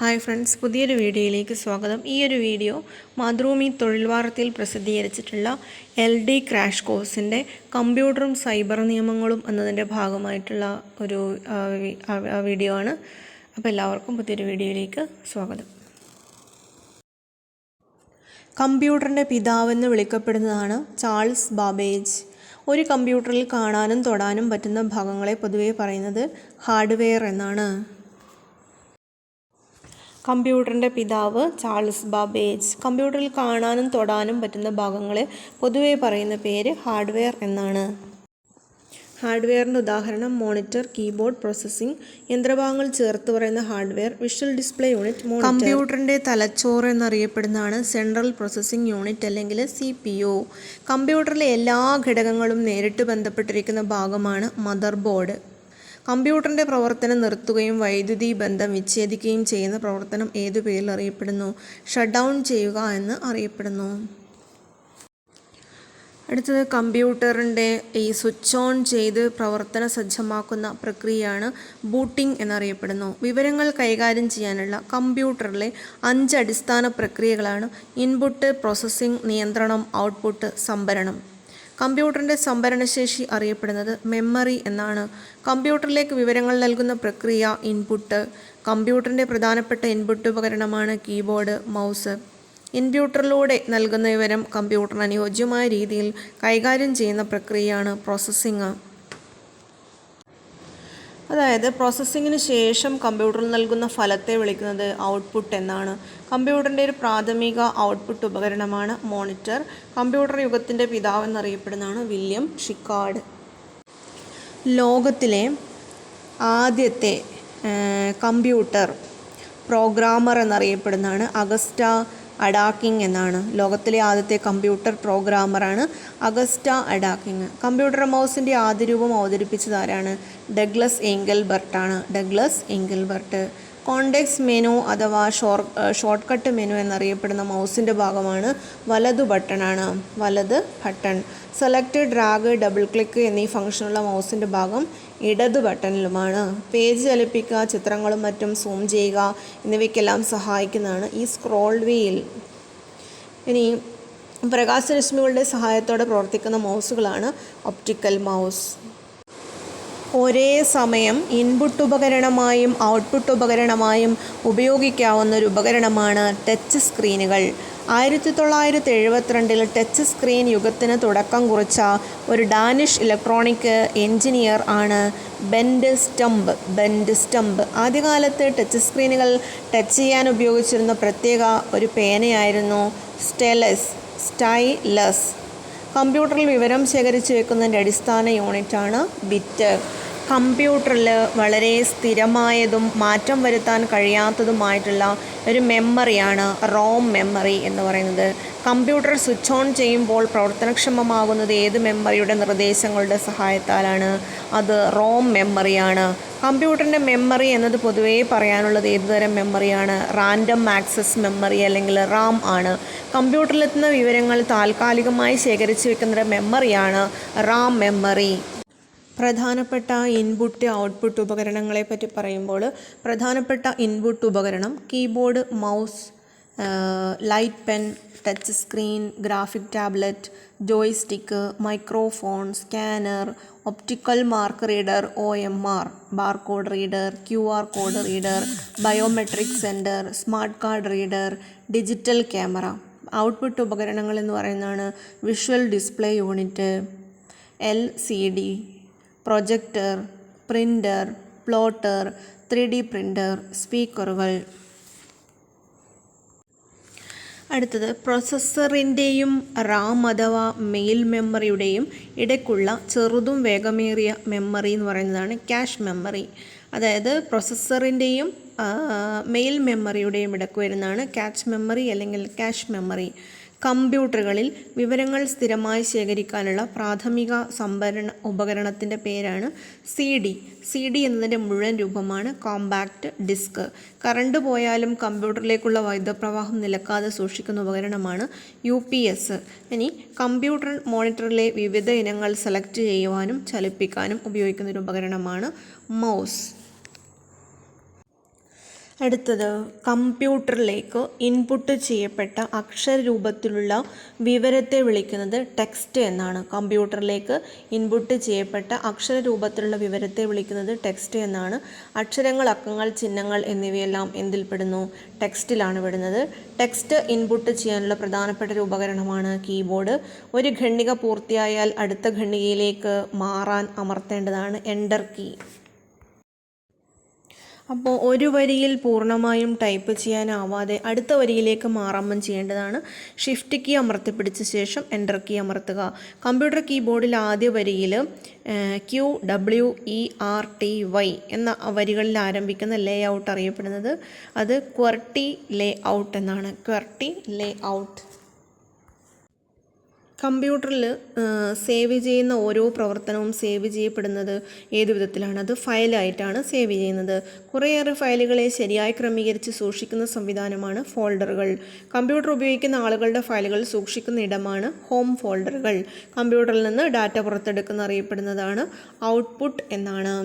Hi friends പുതിയൊരു വീഡിയോയിലേക്ക് സ്വാഗതം. ഈ ഒരു വീഡിയോ മാതൃഭൂമി തൊഴിൽ വാർത്തയിൽ പ്രസിദ്ധീകരിച്ചിട്ടുള്ള എൽ ഡി ക്രാഷ് കോഴ്സിന്റെ കമ്പ്യൂട്ടറും സൈബർ നിയമങ്ങളും എന്നതിന്റെ ഭാഗമായിട്ടുള്ള ഒരു വീഡിയോ ആണ്. അപ്പോൾ എല്ലാവർക്കും പുതിയൊരു വീഡിയോയിലേക്ക് സ്വാഗതം. കമ്പ്യൂട്ടറിന്റെ പിതാവെന്ന് വിളിക്കപ്പെടുന്നതാണ് ചാൾസ് ബാബേജ്. ഒരു കമ്പ്യൂട്ടറിൽ കാണാനും തൊടാനും പറ്റുന്ന ഭാഗങ്ങളെ പൊതുവേ പറയുന്നത് ഹാർഡ്വെയർ എന്നാണ്. കമ്പ്യൂട്ടറിന്റെ പിതാവ് ചാൾസ് ബാബേജ്. കമ്പ്യൂട്ടറിൽ കാണാനും തൊടാനും പറ്റുന്ന ഭാഗങ്ങളെ പൊതുവെ പറയുന്ന പേര് ഹാർഡ്വെയർ എന്നാണ്. ഹാർഡ്വെയറിന്റെ ഉദാഹരണം മോണിറ്റർ കീബോർഡ് പ്രോസസ്സിംഗ് യന്ത്രഭാഗങ്ങൾ ചേർത്ത് പറയുന്ന ഹാർഡ്വെയർ വിഷ്വൽ ഡിസ്പ്ലേ യൂണിറ്റ് കമ്പ്യൂട്ടറിന്റെ തലച്ചോറ് എന്നറിയപ്പെടുന്നതാണ് സെൻട്രൽ പ്രോസസ്സിംഗ് യൂണിറ്റ് അല്ലെങ്കിൽ സി പി ഒ. കമ്പ്യൂട്ടറിലെ എല്ലാ ഘടകങ്ങളും നേരിട്ട് ബന്ധപ്പെട്ടിരിക്കുന്ന ഭാഗമാണ് മദർ ബോർഡ് കമ്പ്യൂട്ടറിന്റെ പ്രവർത്തനം നിർത്തുകയും വൈദ്യുതി ബന്ധം വിച്ഛേദിക്കുകയും ചെയ്യുന്ന പ്രവർത്തനം ഏതു പേരിൽ അറിയപ്പെടുന്നു? ഷട്ട് ഡൗൺ ചെയ്യുക എന്ന് അറിയപ്പെടുന്നു. അടുത്തത് കമ്പ്യൂട്ടറിന്റെ ഈ സ്വിച്ച് ഓൺ ചെയ്ത് പ്രവർത്തന സജ്ജമാക്കുന്ന പ്രക്രിയയാണ് ബൂട്ടിംഗ് എന്നറിയപ്പെടുന്നു. വിവരങ്ങൾ കൈകാര്യം ചെയ്യാനുള്ള കമ്പ്യൂട്ടറിലെ അഞ്ച് അടിസ്ഥാന പ്രക്രിയകളാണ്. ഇൻപുട്ട് പ്രോസസ്സിംഗ് നിയന്ത്രണം ഔട്ട്പുട്ട് സംഭരണം. കമ്പ്യൂട്ടറിന്റെ സംഭരണശേഷി അറിയപ്പെടുന്നത് മെമ്മറി എന്നാണ്. കമ്പ്യൂട്ടറിലേക്ക് വിവരങ്ങൾ നൽകുന്ന പ്രക്രിയ ഇൻപുട്ട് കമ്പ്യൂട്ടറിന്റെ പ്രധാനപ്പെട്ട ഇൻപുട്ട് ഉപകരണമാണ് കീബോർഡ് മൗസ് ഇൻപ്യൂട്ടറിലൂടെ നൽകുന്ന വിവരം കമ്പ്യൂട്ടറിന് അനുയോജ്യമായ രീതിയിൽ കൈകാര്യം ചെയ്യുന്ന പ്രക്രിയയാണ് പ്രോസസ്സിംഗ് അതായത് പ്രോസസ്സിങ്ങിന് ശേഷം കമ്പ്യൂട്ടറിൽ നൽകുന്ന ഫലത്തെ വിളിക്കുന്നത് ഔട്ട്പുട്ട് എന്നാണ്. കമ്പ്യൂട്ടറിന്റെ ഒരു പ്രാഥമിക ഔട്ട്പുട്ട് ഉപകരണമാണ് മോണിറ്റർ കമ്പ്യൂട്ടർ യുഗത്തിന്റെ പിതാവ് എന്നറിയപ്പെടുന്നതാണ് വില്യം ഷിക്കാർഡ്. ലോകത്തിലെ ആദ്യത്തെ കമ്പ്യൂട്ടർ പ്രോഗ്രാമർ എന്നറിയപ്പെടുന്നതാണ് അഗസ്റ്റ അഡാക്കിംഗ് എന്നാണ്. ലോകത്തിലെ ആദ്യത്തെ കമ്പ്യൂട്ടർ പ്രോഗ്രാമറാണ് അഗസ്റ്റ അഡാക്കിംഗ്. കമ്പ്യൂട്ടർ മൗസിന്റെ ആദ്യ രൂപം അവതരിപ്പിച്ചത് ആരാണ്? ഡഗ്ലസ് എങ്കൽബർട്ടാണ് ഡഗ്ലസ് എങ്കിൾബർട്ട് കോണ്ടെക്സ് മെനു അഥവാ ഷോർ ഷോർട്ട് കട്ട് മെനു എന്നറിയപ്പെടുന്ന മൗസിന്റെ ഭാഗമാണ് വലതു ബട്ടണാണ്. വലത് button. Select drag double click എന്നീ ഫംഗ്ഷനുള്ള മൗസിന്റെ ഭാഗം ഇടത് ബട്ടണിലുമാണ്. പേജ് ചലിപ്പിക്കുക ചിത്രങ്ങളും മറ്റും സൂം ചെയ്യുക എന്നിവയ്ക്കെല്ലാം സഹായിക്കുന്നതാണ് ഈ സ്ക്രോൾ വീൽ. ഇനി പ്രകാശരശ്മികളുടെ സഹായത്തോടെ പ്രവർത്തിക്കുന്ന മൗസുകളാണ് ഒപ്റ്റിക്കൽ മൗസ്. ഒരേ സമയം ഇൻപുട്ട് ഉപകരണമായും ഔട്ട്പുട്ട് ഉപകരണമായും ഉപയോഗിക്കാവുന്ന ഒരു ഉപകരണമാണ് ടച്ച് സ്ക്രീനുകൾ ആയിരത്തി തൊള്ളായിരത്തി എഴുപത്തിരണ്ടിൽ ടച്ച് സ്ക്രീൻ യുഗത്തിന് തുടക്കം കുറിച്ച ഒരു ഡാനിഷ് ഇലക്ട്രോണിക് എഞ്ചിനീയർ ആണ് ബെൻഡ് സ്റ്റംപ് ബെൻഡ് സ്റ്റംപ് ആദ്യകാലത്ത് ടച്ച് സ്ക്രീനുകൾ ടച്ച് ചെയ്യാൻ ഉപയോഗിച്ചിരുന്ന പ്രത്യേക ഒരു പേനയായിരുന്നു സ്റ്റെലസ് സ്റ്റൈലസ് കമ്പ്യൂട്ടറിൽ വിവരം ശേഖരിച്ച് വെക്കുന്നതിന്റെ അടിസ്ഥാന യൂണിറ്റാണ് ബിറ്റ് കമ്പ്യൂട്ടറിൽ വളരെ സ്ഥിരമായതും മാറ്റം വരുത്താൻ കഴിയാത്തതുമായിട്ടുള്ള ഒരു മെമ്മറിയാണ് റോം മെമ്മറി എന്ന് പറയുന്നത്. കമ്പ്യൂട്ടർ സ്വിച്ച് ഓൺ ചെയ്യുമ്പോൾ പ്രവർത്തനക്ഷമമാകുന്നത് ഏത് മെമ്മറിയുടെ നിർദ്ദേശങ്ങളുടെ സഹായത്താലാണ്? അത് റോം മെമ്മറിയാണ്. കമ്പ്യൂട്ടറിന്റെ മെമ്മറി എന്നത് പൊതുവേ പറയാനുള്ളത് ഏതുതരം മെമ്മറിയാണ്? റാൻഡം ആക്സസ് മെമ്മറി അല്ലെങ്കിൽ റാം ആണ്. കമ്പ്യൂട്ടറിലെത്തുന്ന വിവരങ്ങൾ താൽക്കാലികമായി ശേഖരിച്ചു വെക്കുന്ന മെമ്മറിയാണ് റാം മെമ്മറി. പ്രധാനപ്പെട്ട ഇൻപുട്ട് ഔട്ട്പുട്ട് ഉപകരണങ്ങളെ പറ്റി പറയുമ്പോൾ പ്രധാനപ്പെട്ട ഇൻപുട്ട് ഉപകരണം keyboard mouse light pen touch screen graphic tablet joystick microphone scanner optical mark reader O M R barcode reader Q R code reader biometric center smart card reader digital camera output ഉപകരണങ്ങൾ എന്ന് പറയുന്നതാണ് visual display unit L C D projector printer plotter three D printer സ്പീക്കറുകൾ. അടുത്തത് പ്രൊസസ്സറിന്റെയും റാം അഥവാ mail മെമ്മറിയുടെയും ഇടയ്ക്കുള്ള ചെറുതും വേഗമേറിയ memory എന്ന് പറയുന്നതാണ് ക്യാഷ് മെമ്മറി. അതായത് പ്രൊസസ്സറിന്റെയും മെയിൽ മെമ്മറിയുടെയും ഇടയ്ക്ക് വരുന്നതാണ് ക്യാച്ച് മെമ്മറി അല്ലെങ്കിൽ ക്യാഷ് മെമ്മറി. കമ്പ്യൂട്ടറുകളിൽ വിവരങ്ങൾ സ്ഥിരമായി ശേഖരിക്കാനുള്ള പ്രാഥമിക സംഭരണ ഉപകരണത്തിന്റെ പേരാണ് സി ഡി. സി ഡി എന്നതിന്റെ മുഴുവൻ രൂപമാണ് കോമ്പാക്റ്റ് ഡിസ്ക്. കറണ്ട് പോയാലും കമ്പ്യൂട്ടറിലേക്കുള്ള വൈദ്യുതപ്രവാഹം നിലക്കാതെ സൂക്ഷിക്കുന്ന ഉപകരണമാണ് യു പി എസ്. ഇനി കമ്പ്യൂട്ടർ മോണിറ്ററിലെ വിവിധ ഇനങ്ങൾ സെലക്ട് ചെയ്യുവാനും ചലിപ്പിക്കാനും ഉപയോഗിക്കുന്ന ഒരു ഉപകരണമാണ് മൗസ്. അടുത്തത് കമ്പ്യൂട്ടറിലേക്ക് ഇൻപുട്ട് ചെയ്യപ്പെട്ട അക്ഷരരൂപത്തിലുള്ള വിവരത്തെ വിളിക്കുന്നത് ടെക്സ്റ്റ് എന്നാണ്. കമ്പ്യൂട്ടറിലേക്ക് ഇൻപുട്ട് ചെയ്യപ്പെട്ട അക്ഷരരൂപത്തിലുള്ള വിവരത്തെ വിളിക്കുന്നത് ടെക്സ്റ്റ് എന്നാണ്. അക്ഷരങ്ങൾ അക്കങ്ങൾ ചിഹ്നങ്ങൾ എന്നിവയെല്ലാം എന്തിൽപ്പെടുന്നു ടെക്സ്റ്റിലാണ് പെടുന്നത്. ടെക്സ്റ്റ് ഇൻപുട്ട് ചെയ്യാനുള്ള പ്രധാനപ്പെട്ട ഒരു ഉപകരണമാണ് കീബോർഡ്. ഒരു ഖണ്ഡിക പൂർത്തിയായാൽ അടുത്ത ഖണ്ഡികയിലേക്ക് മാറാൻ അമർത്തേണ്ടതാണ് എന്റർ കീ അപ്പോൾ ഒരു വരിയിൽ പൂർണമായും ടൈപ്പ് ചെയ്യാനാവാതെ അടുത്ത വരിയിലേക്ക് മാറാമ്പം ചെയ്യേണ്ടതാണ്. ഷിഫ്റ്റ് കീ അമർത്തിപ്പിടിച്ച ശേഷം എന്റർ കീ അമർത്തുക. കമ്പ്യൂട്ടർ കീബോർഡിൽ ആദ്യ വരിയിൽ Q W E R T Y എന്ന വരികളിൽ ആരംഭിക്കുന്ന ലേ ഔട്ട് അറിയപ്പെടുന്നത്. അത് ക്വർട്ടി ലേ ഔട്ട് എന്നാണ്. ക്വർട്ടി ലേ ഔട്ട് കമ്പ്യൂട്ടറിൽ സേവ് ചെയ്യുന്ന ഓരോ പ്രവർത്തനവും സേവ് ചെയ്യപ്പെടുന്നത് ഏത് വിധത്തിലാണ്? അത് ഫയലായിട്ടാണ് സേവ് ചെയ്യുന്നത്. കുറേയേറെ ഫയലുകളെ ശരിയായി ക്രമീകരിച്ച് സൂക്ഷിക്കുന്ന സംവിധാനമാണ് ഫോൾഡറുകൾ. കമ്പ്യൂട്ടർ ഉപയോഗിക്കുന്ന ആളുകളുടെ ഫയലുകൾ സൂക്ഷിക്കുന്ന ഇടമാണ് ഹോം ഫോൾഡറുകൾ. കമ്പ്യൂട്ടറിൽ നിന്ന് ഡാറ്റ പുറത്തെടുക്കുന്ന അറിയപ്പെടുന്നതാണ് ഔട്ട്പുട്ട് എന്നാണ്.